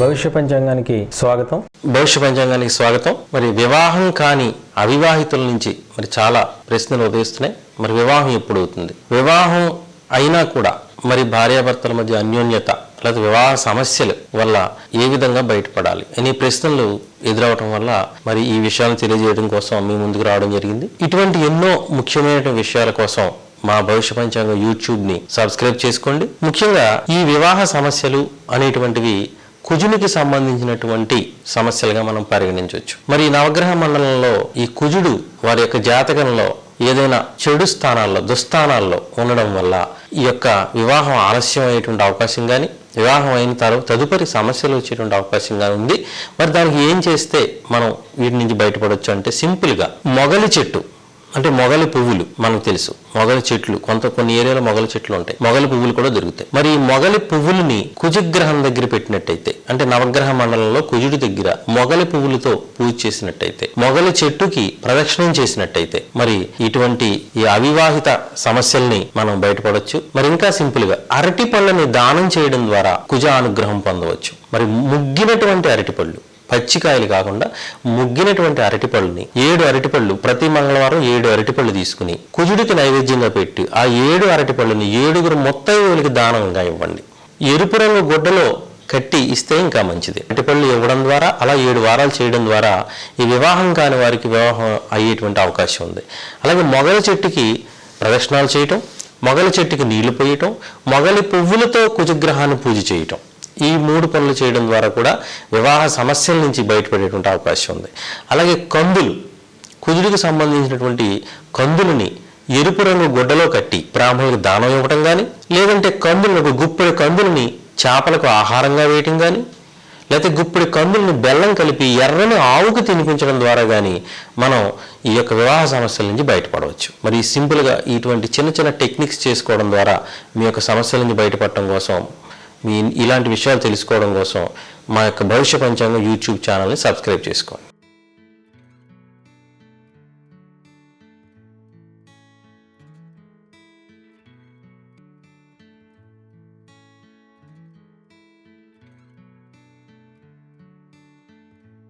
భవిష్య పంచాంగానికి స్వాగతం. భవిష్య పంచాంగానికి స్వాగతం. మరి వివాహం కాని అవివాహితుల నుంచి మరి చాలా ప్రశ్నలు ఉదయిస్తున్నాయి. మరి వివాహం ఎప్పుడు అవుతుంది వివాహం అయినా కూడా మరి భార్యాభర్తల మధ్య అన్యోన్యత లేదా వివాహ సమస్యలు వల్ల ఏ విధంగా బయటపడాలి? అనే ప్రశ్నలు ఎదురవటం వల్ల మరి ఈ విషయాలను తెలియజేయడం కోసం మీ ముందుకు రావడం జరిగింది. ఇటువంటి ఎన్నో ముఖ్యమైన విషయాల కోసం మా భవిష్య పంచాంగం యూట్యూబ్ని సబ్స్క్రైబ్ చేసుకోండి. ముఖ్యంగా ఈ వివాహ సమస్యలు అనేటువంటివి కుజునికి సంబంధించినటువంటి సమస్యలుగా మనం పరిగణించవచ్చు. మరి ఈ నవగ్రహ మండలంలో ఈ కుజుడు వారి యొక్క జాతకంలో ఏదైనా చెడు స్థానాల్లో దుస్థానాల్లో ఉండడం వల్ల ఈ యొక్క వివాహం ఆలస్యం అయ్యేటువంటి అవకాశం కానీ వివాహం అయిన తర్వాత తదుపరి సమస్యలు వచ్చేటువంటి అవకాశం కానీ ఉంది. మరి దానికి ఏం చేస్తే మనం వీటి నుంచి బయటపడవచ్చు అంటే సింపుల్గా మొగలి చెట్టు అంటే మొగలి పువ్వులు మనకు తెలుసు. మొగలి చెట్లు కొంత కొన్ని ఏరియాలో మొగలి చెట్లు ఉంటాయి. మొగలి పువ్వులు కూడా దొరుకుతాయి. మరి ఈ మొగలి పువ్వులని కుజగ్రహం దగ్గర పెట్టినట్టయితే అంటే నవగ్రహ మండలంలో కుజుడి దగ్గర మొగలి పువ్వులతో పూజ చేసినట్టయితే మొగలి చెట్టుకి ప్రదక్షిణం చేసినట్టయితే మరి ఇటువంటి ఈ అవివాహిత సమస్యల్ని మనం బయటపడవచ్చు మరి ఇంకా సింపుల్గా అరటి పళ్ళని దానం చేయడం ద్వారా కుజ అనుగ్రహం పొందవచ్చు. మరి ముగ్గినటువంటి అరటిపళ్ళు పచ్చికాయలు కాకుండా ముగ్గినటువంటి అరటిపళ్ళని ఏడు అరటిపళ్ళు ప్రతి మంగళవారం ఏడు అరటిపళ్ళు తీసుకుని కుజుడికి నైవేద్యంగా పెట్టి ఆ ఏడు అరటిపళ్ళని ఏడుగురు మొత్తైదువులకి దానంగా ఇవ్వండి. ఎరుపు రంగు గుడ్డలో కట్టి ఇస్తే ఇంకా మంచిది. అరటిపళ్ళు ఇవ్వడం ద్వారా అలా ఏడు వారాలు చేయడం ద్వారా ఈ వివాహం కాని వారికి వివాహం అయ్యేటువంటి అవకాశం ఉంది. అలాగే మొగల చెట్టుకి ప్రదక్షిణాలు చేయటం మొగల చెట్టుకి నీళ్ళు పోయటం మొగలి పువ్వులతో కుజగ్రహాన్ని పూజ చేయటం. ఈ మూడు పనులు చేయడం ద్వారా కూడా వివాహ సమస్యల నుంచి బయటపడేటువంటి అవకాశం ఉంది. అలాగే కందులు కుదురుకు సంబంధించినటువంటి కందులని ఎరుపు రంగు గుడ్డలో కట్టి బ్రాహ్మణులకు దానం ఇవ్వటం కానీ లేదంటే కందులను ఒక గుప్పెడు కందులని చేపలకు ఆహారంగా వేయటం కానీ లేకపోతే గుప్పెడు కందులను బెల్లం కలిపి ఎర్రని ఆవుకు తినిపించడం ద్వారా కానీ మనం ఈ యొక్క వివాహ సమస్యల నుంచి బయటపడవచ్చు. మరి సింపుల్గా ఇటువంటి చిన్న చిన్న టెక్నిక్స్ చేసుకోవడం ద్వారా మీ యొక్క సమస్యల నుంచి బయటపడటం కోసం ఇలాంటి విషయాలు తెలుసుకోవడం కోసం మా యొక్క భవిష్య పంచాంగం యూట్యూబ్ ఛానల్ని సబ్స్క్రైబ్ చేసుకోండి.